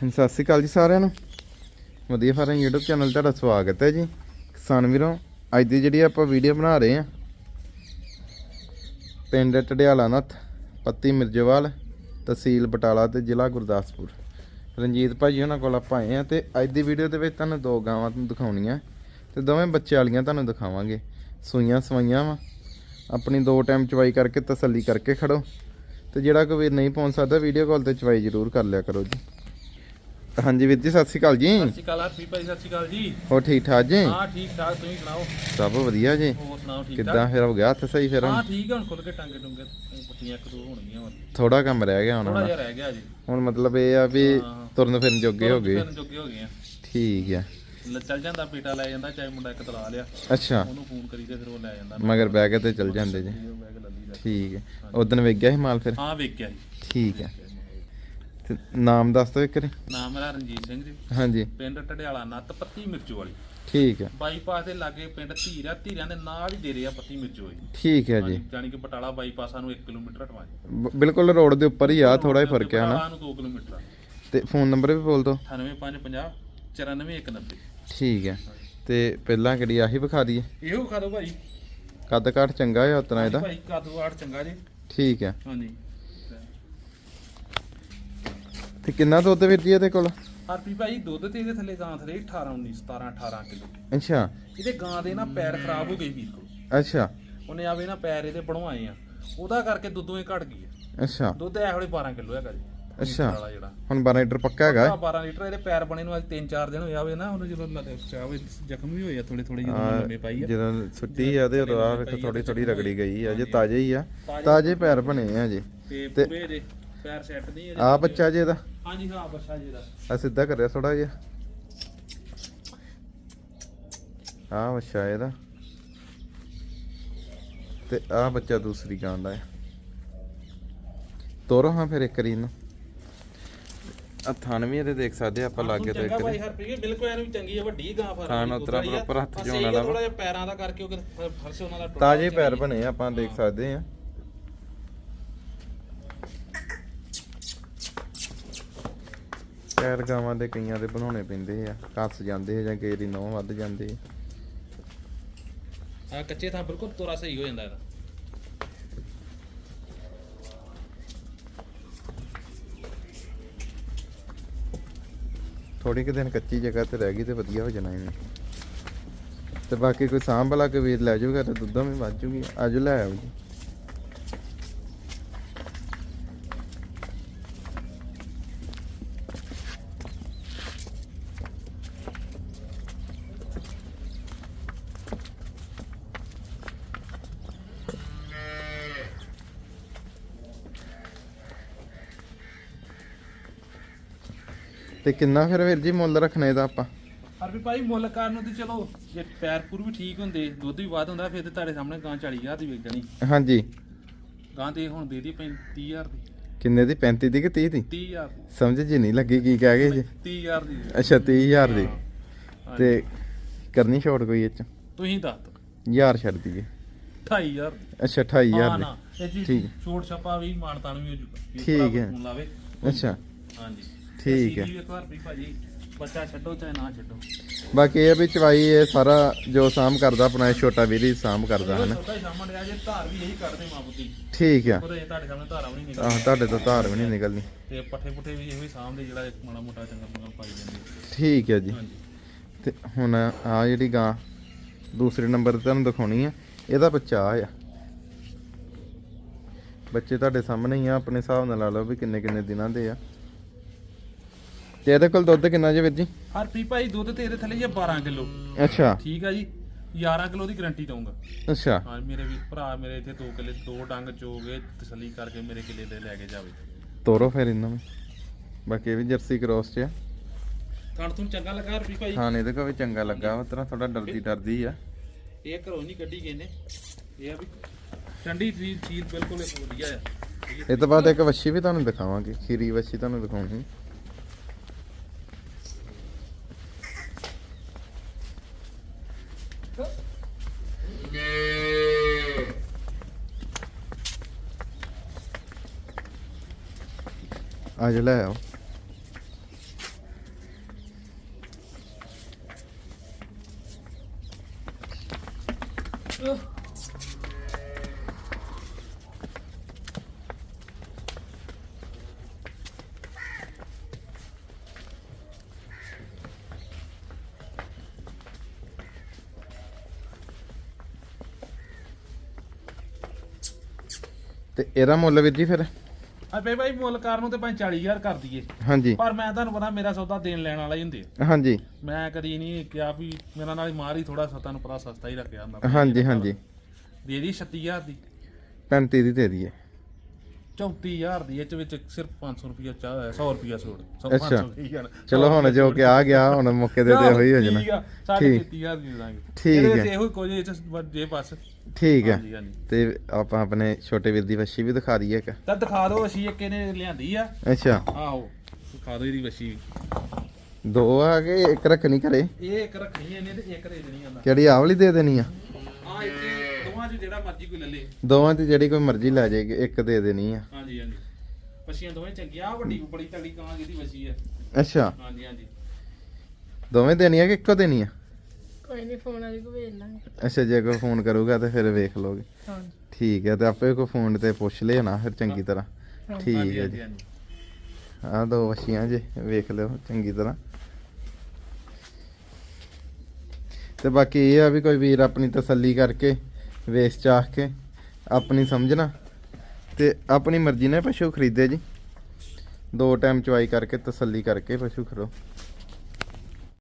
ਸਤਿ ਸ਼੍ਰੀ ਅਕਾਲ ਜੀ ਸਾਰਿਆਂ ਨੂੰ। ਵਧੀਆ ਫਾਰਮ YouTube ਚੈਨਲ ਤੁਹਾਡਾ ਸਵਾਗਤ ਹੈ ਜੀ। ਕਿਸਾਨ ਵੀਰੋ, ਅੱਜ ਦੀ ਜਿਹੜੀ ਆਪਾਂ ਵੀਡੀਓ ਬਣਾ ਰਹੇ ਆ ਪਿੰਡ ਟਡਿਆਲਾ ਨੱਥ, ਪੱਤੀ ਮਿਰਜਵਾਲ, ਤਹਿਸੀਲ ਬਟਾਲਾ ਤੇ ਜ਼ਿਲ੍ਹਾ ਗੁਰਦਾਸਪੁਰ। ਰਣਜੀਤ ਭਾਜੀ ਉਹਨਾਂ ਕੋਲ ਆਪਾਂ ਆਏ ਆ ਤੇ ਅੱਜ ਦੀ ਵੀਡੀਓ ਦੇ ਵਿੱਚ ਤੁਹਾਨੂੰ ਦੋ ਗਾਵਾਂ ਤੁਹਾਨੂੰ ਦਿਖਾਉਣੀਆਂ ਤੇ ਦੋਵੇਂ ਬੱਚੇ ਵਾਲੀਆਂ ਤੁਹਾਨੂੰ ਦਿਖਾਵਾਂਗੇ। ਸੂਈਆਂ ਸਵਾਈਆਂ ਵਾ, ਆਪਣੀ ਦੋ ਟਾਈਮ ਚਵਾਈ ਕਰਕੇ ਤਸੱਲੀ ਕਰਕੇ ਖੜੋ ਤੇ ਜਿਹੜਾ ਕੋਈ ਵੀਰ ਨਹੀਂ ਪਹੁੰਚ ਸਕਦਾ ਵੀਡੀਓ ਕਾਲ ਤੇ ਚਵਾਈ ਜ਼ਰੂਰ ਕਰ ਲਿਆ ਕਰੋ ਜੀ। ਹਾਂਜੀ ਵੀਰ ਜੀ ਸਤਿ ਸ਼੍ਰੀ ਅਕਾਲ ਜੀ। ਸਤਿ ਸ਼੍ਰੀ ਅਕਾਲ ਹਰਪ੍ਰੀਤ ਭਾਈ ਸਤਿ ਸ਼੍ਰੀ ਅਕਾਲ ਜੀ। ਹੋਰ ਠੀਕ ਠਾਕ ਜੀ? ਹਾਂ ਠੀਕ ਠਾਕ ਤੁਸੀਂ ਸੁਣਾਓ? ਸਭ ਵਧੀਆ ਜੀ। ਹੋਰ ਸੁਣਾਓ ਠੀਕ ਕਿੱਦਾਂ ਫਿਰ ਹੋ ਗਿਆ ਹੱਥ ਸਹੀ ਫਿਰ? ਹਾਂ ਠੀਕ ਹੁਣ ਖੁੱਲ ਕੇ ਟਾਂਗੇ ਟੁੰਗੇ ਪੱਟੀਆਂ ਇੱਕ ਦੋ ਹੋਣਗੀਆਂ ਹੁਣ। ਥੋੜਾ ਕੰਮ ਰਹਿ ਗਿਆ ਹੁਣ ਥੋੜਾ ਹਨਾ। ਜਿਹਾ ਰਹਿ ਗਿਆ ਜੀ। ਹੁਣ ਮਤਲਬ ਇਹ ਆ ਵੀ। ਤੁਰਨ ਫਿਰਨ ਜੋਗੇ ਹੋ ਗਏ। ਫਿਰਨ ਜੋਗੇ ਹੋ ਗਏ ਆ। ਠੀਕ ਆ। ਚੱਲ ਜਾਂਦਾ ਬੇਟਾ ਲੈ ਜਾਂਦਾ ਚਾਹੇ ਮੁੰਡਾ ਇੱਕ ਤਲਾ ਲਿਆ। ਅੱਛਾ। ਉਹਨੂੰ ਫੋਨ ਕਰੀ ਤੇ ਫਿਰ ਉਹ ਲੈ ਜਾਂਦਾ ਮਗਰ ਕੇ ਤੇ ਚੱਲ ਜਾਂਦੇ ਜੀ। ਬੈਗ ਠੀਕ ਹੈ ਉਦੋਂ ਵੇਖ ਗਿਆ ਸੀ ਮਾਲ ਫਿਰ? ਹਾਂ ਵੇਖਿਆ ਜੀ। ਠੀਕ ਹੈ ਤੇ ਨਾਮ ਦੱਸ ਦਿਓ ਇੱਕ ਵਾਰੀ। ਨਾਮ ਮੇਰਾ ਰਣਜੀਤ ਸਿੰਘ ਜੀ। ਹਾਂਜੀ। ਪਿੰਡ ਟਡਿਆਲਾ ਨੱਤ ਪੱਤੀ ਮਿਰਚੂ ਵਾਲੀ। ਠੀਕ ਹੈ। ਬਾਈਪਾਸ ਦੇ ਲਾਗੇ ਪਿੰਡ ਧੀਰਾ ਧੀਰਿਆਂ ਦੇ ਨਾਲ ਹੀ ਰਹੇ ਆ ਪੱਤੀ ਮਿਰਚੂ ਵਾਲੀ। ਠੀਕ ਹੈ ਜੀ। ਜਾਨੀ ਕਿ ਬਟਾਲਾ ਬਾਈਪਾਸ ਸਾਨੂੰ 1 ਕਿਲੋਮੀਟਰ ਹਟਵਾ ਜੀ। ਬਿਲਕੁਲ ਰੋਡ ਦੇ ਉੱਪਰ ਹੀ ਆ ਥੋੜਾ ਹੀ ਫ਼ਰਕ ਹੈ ਹਨਾ ਨੂੰ 2 ਕਿਲੋਮੀਟਰ ਤੇ ਫੋਨ ਨੰਬਰ ਵੀ ਬੋਲ ਦਿਓ। 98550 94190 ਠੀਕ ਹੈ। ਤੇ ਪਹਿਲਾਂ ਕਿਹੜੀ ਆਹੀ ਵਿਖਾ ਦਈਏ। ਇਹੋ ਖਾ ਦਿਓ ਭਾਈ। ਕੱਦ ਕਾਠ ਚੰਗਾ ਹੈ ਉਤਨਾ ਇਹਦਾ। ਭਾਈ ਕਾਦੂ ਆੜ ਚੰਗਾ ਜੀ। ਠੀਕ ਹੈ। ਹਾਂਜੀ। ਤੇ ਕਿੰਨਾ ਦੁੱਧ ਵੀਰ ਜੀ ਇਹਦੇ ਕੋਲ? ਹਰਪੀ ਭਾਈ ਦੁੱਧ ਤੇ ਇਹਦੇ ਥੱਲੇ ਗਾਂ ਥੱਲੇ 18 19 17 18 ਕਿਲੋ। ਅੱਛਾ। ਇਹਦੇ ਗਾਂ ਦੇ ਨਾ ਪੈਰ ਖਰਾਬ ਹੋ ਗਏ ਵੀਰ ਕੋ ਅੱਛਾ। ਉਹਨੇ ਆਵੇ ਨਾ ਪੈਰ ਇਹਦੇ ਬਣਵਾਏ ਆ। ਉਹਦਾ ਕਰਕੇ ਦੁੱਧੋਂ ਹੀ ਘਟ ਗਈ ਆ। ਅੱਛਾ। ਦੁੱਧ ਇਹ ਵੇਲੇ 12 ਕਿਲੋ ਹੈਗਾ ਜੀ। ਅੱਛਾ। ਹੁਣ 12 ਲੀਟਰ ਪੱਕਾ ਹੈਗਾ। ਆਹ 12 ਲੀਟਰ ਇਹਦੇ ਪੈਰ ਬਣੇ ਨੂੰ ਅੱਜ 3-4 ਦਿਨ ਹੋਏ ਆਵੇ ਨਾ ਉਹਨੂੰ ਜਦੋਂ ਚਾਵੇ ਜ਼ਖਮ ਵੀ ਹੋਏ ਆ ਥੋੜੇ ਥੋੜੇ ਜਦੋਂ ਲੰਮੇ ਪਾਈ ਆ। ਜਦੋਂ ਛੁੱਟੀ ਆ ਤੇ ਆ ਵੇਖੋ ਥੋੜੀ ਥੋੜੀ ਰਗੜੀ ਗਈ ਆ। ਜੇ ਤਾਜ਼ੇ ਹੀ ਆ। ਤਾਜ਼ੇ ਪੈਰ ਬਣੇ ਆ ਜੀ। ਤੇ ਪੂਰੇ ਪੈਰ ਸੈੱਟ ਨਹੀਂ ਇਹਦੇ ਆ ਬੱਚਾ ਜੀ ਇਹਦਾ ਹਾਂਜੀ ਹਾਂ ਬੱਚਾ ਜੀ ਦਾ। ਆ ਸਿੱਧਾ ਕਰਿਆ ਥੋੜਾ ਜਿਹਾ। ਆ ਬੱਚਾ ਇਹਦਾ। ਤੇ ਆ ਬੱਚਾ ਦੂਸਰੀ ਗਾਂ ਦਾ ਹੈ ਤੋਰੋ ਹਾਂ ਫਿਰ ਇੱਕ ਰੀ ਨੂੰ ਆ ਥਣ ਵੀ ਇਹਦੇ ਦੇਖ ਸਕਦੇ ਆਪਾਂ ਲਾਗੇ ਤੋਂ ਇੱਕ ਭਾਈ ਹਰਪ੍ਰੀਤ ਬਿਲਕੁਲ ਐਨ ਵੀ ਚੰਗੀ ਆ ਵੱਡੀ ਗਾਂ ਫਾਰਮ ਖਾਣ ਉਤਰਾ proper ਹੱਥ 'ਚ ਆਉਣ ਵਾਲਾ ਵਾ। ਥੋੜਾ ਜਿਹਾ ਪੈਰਾਂ ਦਾ ਕਰਕੇ ਉਹ ਫਰਸ਼ ਉਹਨਾਂ ਦਾ ਟੁੱਟਾ ਤਾਜ਼ੇ ਪੈਰ ਬਣੇ ਆਪਾਂ ਦੇਖ ਸਕਦੇ ਆ। ਪੈਰ ਗਾਵਾਂ ਦੇ ਕਈਆਂ ਦੇ ਬਣਾਉਣੇ ਪੈਂਦੇ ਆ ਕੱਸ ਜਾਂਦੇ ਆ ਜਾਂ ਕੇਰੀ ਨੌ ਵੱਧ ਜਾਂਦੇ ਆ। ਆ ਕੱਚੇ ਥਾਂ ਬਿਲਕੁਲ ਤੋਰਾ ਸਹੀ ਹੋ ਜਾਂਦਾ ਇਹਦਾ। ਥੋੜੀ ਕਿ ਦਿਨ ਕੱਚੀ ਜਗ੍ਹਾ ਤੇ ਰਹਿ ਗਈ ਤੇ ਵਧੀਆ ਹੋ ਜਾਣਾ ਇਹਨੇ। ਤੇ ਬਾਕੀ ਕੋਈ ਸਾਂਭ ਵਾਲਾ ਵੀਰ ਲੈ ਜਾਊਗਾ ਤੇ ਦੁੱਧੋਂ ਵੀ ਵੱਧ ਜੂਗੀ ਅੱਜ ਲੈ ਆਓ ਜੀ ਤੇ ਕਿੰਨਾ ਫਿਰ ਵੀਰ ਜੀ ਮੁੱਲ ਰੱਖਣਾ ਇਹਦਾ ਆਪਾਂ? ਹਰਪੀ ਭਾਈ ਮੁੱਲ ਕਰਨ ਨੂੰ ਤੇ ਚਲੋ ਜੇ ਪੈਰ ਪੂਰ ਵੀ ਠੀਕ ਹੁੰਦੇ ਦੁੱਧ ਵੀ ਵੱਧ ਹੁੰਦਾ ਫਿਰ ਤੇ ਤੁਹਾਡੇ ਸਾਹਮਣੇ ਗਾਂ 40000 ਦੀ ਜਾਣੀ ਹਾਂਜੀ। ਗਾਂ ਤੇ ਹੁਣ ਦੇ ਦੀ 35000 ਦੀ। ਕਿੰਨੇ ਦੀ? 35 ਦੀ ਕਿ 30 ਦੀ? 30000 ਦੀ। ਸਮਝ ਜੀ ਨਹੀਂ ਲੱਗੀ ਕੀ ਕਹਿ ਗਏ ਜੀ। 30000 ਦੀ। ਅੱਛਾ 30000 ਦੀ। ਤੇ ਕਰਨੀ ਛੋਟ ਕੋਈ ਇਹ ਚ? ਤੁਸੀਂ ਦੱਸ ਦਿਓ। ਹਜ਼ਾਰ ਛੱਡ ਦਈਏ। 28000 ਅੱਛਾ 28000 ਹਾਂ ਦੀ। ਠੀਕ। ਛੋਟ ਛਪਾ ਵੀ ਮਾਨਤਾਨ ਵੀ ਹੋ ਜੂਗਾ। ਵੀ ਠੀਕ ਹੈ। ਅੱਛਾ। ਹਾਂਜੀ। ਠੀਕ ਹੈ। ਹੈ। ਇੱਕ ਵਾਰ ਵੀ ਭਾਜੀ ਬੱਚਾ ਛੱਡੋ ਚਾਹੇ ਨਾ ਛੱਡੋ। ਬਾਕੀ ਇਹ ਆ ਵੀ ਚਵਾਈ ਇਹ ਸਾਰਾ ਜੋ ਸਾਮ ਕਰਦਾ ਆਪਣਾ ਇਹ ਛੋਟਾ ਵੀਰ ਹੀ ਸਾਮ ਕਰਦਾ ਛੋਟਾ ਹੀ ਸਾਹਮਣੇ ਆ ਜੇ ਧਾਰ ਵੀ ਇਹੀ ਕੱਢਦੇ ਮਾਂ ਪੁੱਤੀ। ਠੀਕ ਆ। ਉਹਦੇ ਤੁਹਾਡੇ ਸਾਹਮਣੇ ਧਾਰਾਂ ਵੀ ਨਹੀਂ ਆਹ ਨਿਕਲਦੀਆਂ ਤੁਹਾਡੇ ਤੋਂ ਧਾਰ ਵੀ ਨਹੀਂ ਨਿਕਲਣੀ ਤੇ ਪੱਠੇ ਪੁੱਠੇ ਵੀ ਇਹੋ ਹੀ ਸਾਹਮਣੇ ਜਿਹੜਾ ਇੱਕ ਮਾੜਾ ਮੋਟਾ ਚੰਗਾ ਮੰਗਲ ਪਾਈ ਜਾਂਦੇ। ਠੀਕ ਹੈ ਜੀ। ਹਾਂਜੀ। ਤੇ ਹੁਣ ਆ ਜਿਹੜੀ ਗਾਂ ਦੂਸਰੇ ਨੰਬਰ ਤੇ ਤੁਹਾਨੂੰ ਦਿਖਾਉਣੀ ਆ ਇਹਦਾ ਬੱਚਾ ਆ। ਬੱਚੇ ਤੁਹਾਡੇ ਸਾਹਮਣੇ ਹੀ ਆ ਆਪਣੇ ਹਿਸਾਬ ਨਾਲ ਲਾ ਲਓ ਵੀ ਕਿੰਨੇ ਕਿੰਨੇ ਦਿਨਾਂ ਦੇ ਆ। ਤੇ ਇਹਦੇ ਕੋਲ ਦੁੱਧ ਕਿੰਨਾ ਜੀ ਵੀਰ ਜੀ? ਹਰਪ੍ਰੀਤ ਭਾਈ ਦੁੱਧ ਤੇ ਇਹਦੇ ਥੱਲੇ ਜੇ 12 ਕਿਲੋ। ਅੱਛਾ। ਠੀਕ ਆ ਜੀ। 11 ਕਿਲੋ ਦੀ ਗਾਰੰਟੀ ਦਊਂਗਾ। ਅੱਛਾ। ਹਾਂ ਮੇਰੇ ਵੀ ਭਰਾ ਮੇਰੇ ਇੱਥੇ 2 ਕਿੱਲੇ ਦੋ ਡੰਗ ਚੋਗੇ ਤਸੱਲੀ ਕਰਕੇ ਮੇਰੇ ਕਿੱਲੇ ਦੇ ਲੈ ਕੇ ਜਾਵੇ। ਤੋਰੋ ਫਿਰ ਇਹਨਾਂ ਨੂੰ। ਬਾਕੀ ਇਹ ਵੀ ਜਰਸੀ ਕ੍ਰੋਸ ਚ ਆ। ਖਾਣ ਤੁਹਾਨੂੰ ਚੰਗਾ ਲੱਗਾ ਹਰਪ੍ਰੀਤ ਭਾਈ? ਖਾਣ ਇਹਦੇ ਕੋ ਵੀ ਚੰਗਾ ਲੱਗਾ ਉਹ ਤਰ੍ਹਾਂ ਥੋੜਾ ਡਰਦੀ ਡਰਦੀ ਆ। ਇਹ ਘਰੋਂ ਨਹੀਂ ਕੱਢੀ ਗਏ ਨੇ। ਇਹ ਆ ਵੀ ਠੰਡੀ ਚੀਜ਼ ਚੀਜ਼ ਬਿਲਕੁਲ ਇਹ ਵਧੀਆ ਆ। ਇਹ ਤੋਂ ਬਾਅਦ ਇੱਕ ਵੱਛੀ ਵੀ ਤੁਹਾਨੂੰ ਦਿਖਾਵਾਂਗੇ ਖੀਰੀ ਵੱਛੀ ਤੁਹਾਨੂੰ ਦਿਖਾਉਣੀ ਅੱਜ ਲੈ ਆਓ ਤੇ ਇਹਦਾ ਮੁੱਲ ਵੀਰ ਜੀ ਫਿਰ? ਆ ਬਈ ਭਾਈ ਮੁੱਲ ਕਾਰ ਨੂੰ ਤੇ ਭਾਵੇਂ 40000 ਕਰ ਦਈਏ। ਹਾਂਜੀ। ਪਰ ਮੈਂ ਤੁਹਾਨੂੰ ਪਤਾ ਮੇਰਾ ਸੌਦਾ ਦੇਣ ਲੈਣ ਵਾਲਾ ਹੀ ਹੁੰਦੇ ਆ। ਹਾਂਜੀ। ਮੈਂ ਕਦੀ ਨਹੀਂ ਕਿਹਾ ਵੀ ਮੇਰਾ ਨਾਲ ਮਾਰ ਹੀ ਥੋੜਾ ਸਤਾ ਨੂੰ ਪਤਾ ਸਸਤਾ ਹੀ ਰੱਖਿਆ ਹੁੰਦਾ। ਹਾਂਜੀ ਹਾਂਜੀ। ਦੇ ਦੀ 36000 ਦੀ। 35 ਦੀ ਦੇ ਦਈਏ। 34000 ਦੀ ਇਹ ਵਿੱਚ ਸਿਰਫ 500 ਰੁਪਿਆ 100 ਰੁਪਿਆ ਛੋੜ ਅੱਛਾ। ਚਲੋ ਹੁਣ ਜੋ ਕਿ ਆ ਗਿਆ ਹੁਣ ਮੌਕੇ ਦੇ ਤੇ ਹੋਈ ਹੋ ਜਾਣਾ। ਠੀਕ ਆ ਸਾਡੇ ਠੀਕ। 33000 ਦੀ ਦੇ ਦਾਂਗੇ। ਠੀਕ ਇਹਦੇ ਹੈ। ਇਹੋ ਕੁਝ ਇਹ ਚ ਬਸ ਜੇ ਬਸ। ਠੀਕ ਹੈ। ਹਾਂਜੀ ਹਾਂਜੀ। ਤੇ ਆਪਾਂ ਆਪਣੇ ਛੋਟੇ ਵੀਰ ਦੀ ਵੱਛੀ ਵੀ ਦਿਖਾ ਦਈਏ ਇੱਕ। ਤਾਂ ਦਿਖਾ ਦਿਓ ਅਸੀਂ ਇੱਕ ਇਹਨੇ ਲਿਆਂਦੀ ਆ। ਅੱਛਾ। ਆਹੋ ਦਿਖਾ ਦਿਓ ਇਹਦੀ ਵਸ਼ੀ ਦੋ ਆ ਕੇ ਇੱਕ ਰੱਖਣੀ ਘਰੇ। ਇਹ ਇੱਕ ਰੱਖਣੀ ਇਹਨੇ ਤੇ ਇੱਕ ਦੇ ਦੇਣੀ ਆਂਦਾ ਕਿਹੜੀ ਆਹ ਵਾਲੀ ਦੇ ਦੇਣੀ ਆ? ਚ ਜਿਹੜਾ ਮਰਜ਼ੀ ਕੋਈ ਲੈ ਲੇ। ਦੋਵਾਂ ਦੀ ਜਿਹੜੀ ਕੋਈ ਮਰਜ਼ੀ ਲੈ ਜਾਏਗੀ ਇੱਕ ਦੇ ਦੇਣੀ ਆ। ਹਾਂਜੀ ਹਾਂਜੀ। ਵਸ਼ੀਆਂ ਦੋਵੇਂ ਚੰਗੀਆਂ ਆ ਵੱਡੀ ਬੜੀ ਤਗੜੀ ਕਾਂ ਜਿਹਦੀ ਵਸ਼ੀ ਆ। ਅੱਛਾ। ਹਾਂਜੀ ਹਾਂਜੀ। ਦੋਵੇਂ ਦੇਣੀਆਂ ਕਿ ਇੱਕੋ ਦੇਣੀ ਆ? ਕੋਈ ਨਹੀਂ ਫੋਨ ਵਾਲੀ ਕੋ ਵੇਚ ਲਾਂਗੇ। ਅੱਛਾ ਜੇ ਕੋਈ ਫੋਨ ਕਰੂਗਾ ਤੇ ਫਿਰ ਵੇਖ ਲਓਗੇ। ਹਾਂਜੀ। ਠੀਕ ਹੈ ਤੇ ਆਪੇ ਕੋਈ ਫੋਨ ਤੇ ਪੁੱਛ ਲਿਓ ਨਾ ਫਿਰ ਚੰਗੀ ਤਰ੍ਹਾਂ। ਠੀਕ ਹੈ ਜੀ। ਹਾਂਜੀ। ਆਹ ਦੋ ਵਛੀਆਂ ਜੇ ਵੇਖ ਲਿਓ ਚੰਗੀ ਤਰ੍ਹਾਂ। ਤੇ ਬਾਕੀ ਇਹ ਆ ਵੀ ਕੋਈ ਵੀਰ ਆਪਣੀ ਤਸੱਲੀ ਕਰਕੇ ਵੇਚ ਚਾਹ ਕੇ ਆਪਣੀ ਸਮਝਣਾ ਤੇ ਆਪਣੀ ਮਰਜ਼ੀ ਨਾਲ ਪਸ਼ੂ ਖਰੀਦੇ ਜੀ। ਦੋ ਟਾਈਮ ਚੁਆਈ ਕਰਕੇ ਤਸੱਲੀ ਕਰਕੇ ਪਸ਼ੂ ਖਰੋ।